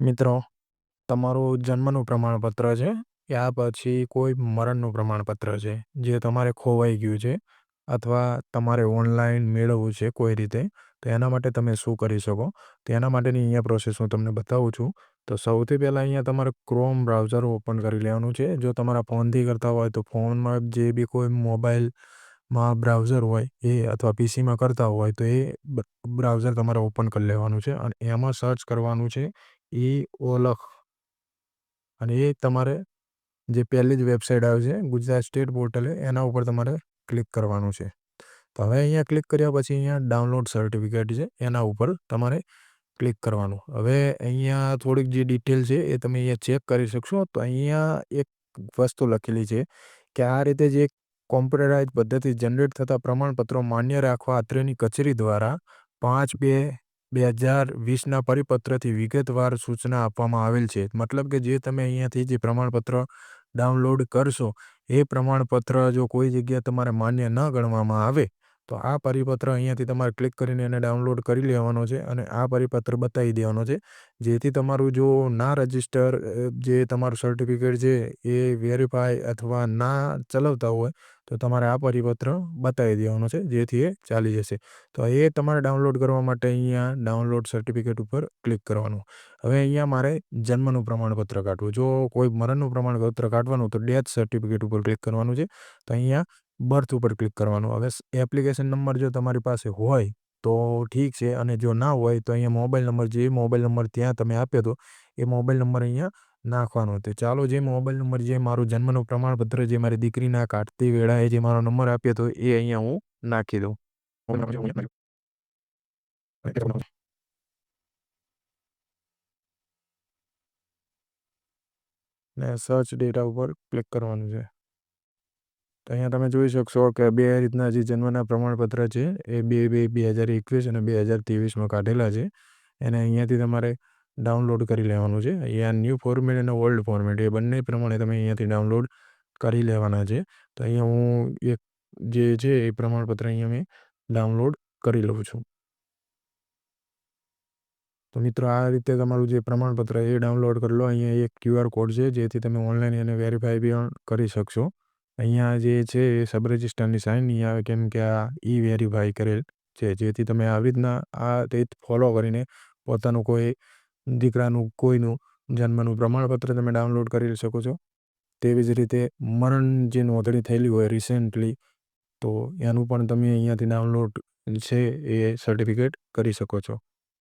મિત્રો, તમારું જન્મનું પ્રમાણપત્ર છે, યા પછી કોઈ મરણનું પ્રમાણપત્ર છે, જે તમારે ખોવાઈ ગયું છે અથવા તમારે ઓનલાઈન મેળવવું છે કોઈ રીતે, તો એના માટે તમે શું કરી શકો? તો એના માટેની અહીંયા પ્રોસેસ હું તમને બતાવું છું. તો સૌથી પહેલાં અહીંયા તમારે ક્રોમ બ્રાઉઝર ઓપન કરી લેવાનું છે. જો તમારા ફોનથી કરતા હોય તો ફોનમાં જે બી કોઈ મોબાઈલમાં બ્રાઉઝર હોય એ અથવા પીસીમાં કરતા હોય તો એ બ્રાઉઝર તમારે ઓપન કરી લેવાનું છે અને એમાં સર્ચ કરવાનું છે ઈ-ઓલખ અને એ તમારે જે પહેલી જ વેબસાઇટ આવે છે, ગુજરાત સ્ટેટ પોર્ટલે, એના ઉપર તમારે ક્લિક કરવાનું છે. તો હવે અહીંયા ક્લિક કર્યા પછી અહીંયા ડાઉનલોડ સર્ટિફિકેટ છે, એના ઉપર તમારે ક્લિક કરવાનું. હવે અહીંયા થોડીક જે ડિટેલ છે, એ તમે અહીંયા ચેક કરી શકશો. તો અહીંયા એક વસ્તુ લખેલી છે કે આ રીતે જે કોમ્પ્યુટરાઇઝ પદ્ધતિ જનરેટ થતા પ્રમાણપત્રો માન્ય રાખવા અત્રેની કચેરી દ્વારા પાંચ બે બે હજાર વીસના પરિપત્રથી વિગતવાર સૂચના આપવામાં આવેલ છે. મતલબ કે જે તમે અહીંયાથી જે પ્રમાણપત્ર ડાઉનલોડ કરશો, એ પ્રમાણપત્ર જો કોઈ જગ્યાએ તમારે માન્ય ન ગણવામાં આવે તો આ પરિપત્ર અહીંયાથી તમારે ક્લિક કરીને એને ડાઉનલોડ કરી લેવાનો છે અને આ પરિપત્ર બતાવી દેવાનો છે. જેથી તમારું જો ના રજિસ્ટર જે તમારું સર્ટિફિકેટ છે એ વેરીફાઈ અથવા ના ચલાવતા હોય, તો તમારે આ પરિપત્ર બતાવી દેવાનો છે જેથી એ ચાલી જશે. તો એ તમારે ડાઉનલોડ કરવા માટે અહીંયા ડાઉનલોડ સર્ટિફિકેટ ઉપર ક્લિક કરવાનું. હવે અહીંયા મારે જન્મનું પ્રમાણપત્ર કાઢવું. જો કોઈ મરણનું પ્રમાણપત્ર કાઢવાનું તો ડેથ સર્ટિફિકેટ ઉપર ક્લિક કરવાનું છે. તો અહીંયા બર્થ ઉપર ક્લિક કરવાનું. હવે એપ્લિકેશન નંબર જો તમારી પાસે હોય, તો ઠીક છે અને જો ના હોય, તો અહીંયા મોબાઈલ નંબર જે મોબાઈલ નંબર ત્યાં તમે આપ્યો તો, એ મોબાઈલ નંબર અહીંયા નાખવાનો. તો ચાલો જે મોબાઈલ નંબર જે મારું જન્મનું પ્રમાણપત્ર, જે મારી દીકરીના કાઢતી વેળાએ જે મારો નંબર આપ્યો હતો એ અહીંયા હું નાખી દઉં. ને સર્ચ ડેટા ઉપર ક્લિક કરવાનું છે. તો અહીંયા તમે જોઈ શકશો કે બે રીતના જે જન્મના પ્રમાણપત્ર છે, એ બે બે બે હજાર એકવીસ અને બે હજાર ત્રેવીસમાં કાઢેલા છે. એને અહીંયાથી તમારે ડાઉનલોડ કરી લેવાનું છે. અહીંયા ન્યૂ ફોર્મેટ અને ઓલ્ડ ફોર્મેટ, એ બંને પ્રમાણે તમે અહીંયાથી ડાઉનલોડ કરી લેવાના છે. તો અહીંયા હું એક જે છે, એ પ્રમાણપત્ર અહીંયા મેં ડાઉનલોડ કરી લઉં છું. તો મિત્રો, આ રીતે તમારું જે પ્રમાણપત્ર એ ડાઉનલોડ કરી લો. અહીંયા એક ક્યુઆર કોડ છે, જેથી તમે ઓનલાઈન એને વેરીફાઈ બી કરી શકશો. અહીંયા જે છે એ સબ રજિસ્ટરની સાઇન નહીં આવે કેમ કે આ ઈ વેરીફાઈ કરેલ છે. જેથી તમે આવી રીતના આ રીત ફોલો કરીને પોતાનું કોઈ દીકરાનું, કોઈનું જન્મનું પ્રમાણપત્ર તમે ડાઉનલોડ કરી શકો છો. તેવી જ રીતે મરણ જે નોંધણી થયેલી હોય રિસેન્ટલી તો એનું પણ તમે અહીંયાથી ડાઉનલોડ છે એ સર્ટિફિકેટ કરી શકો છો.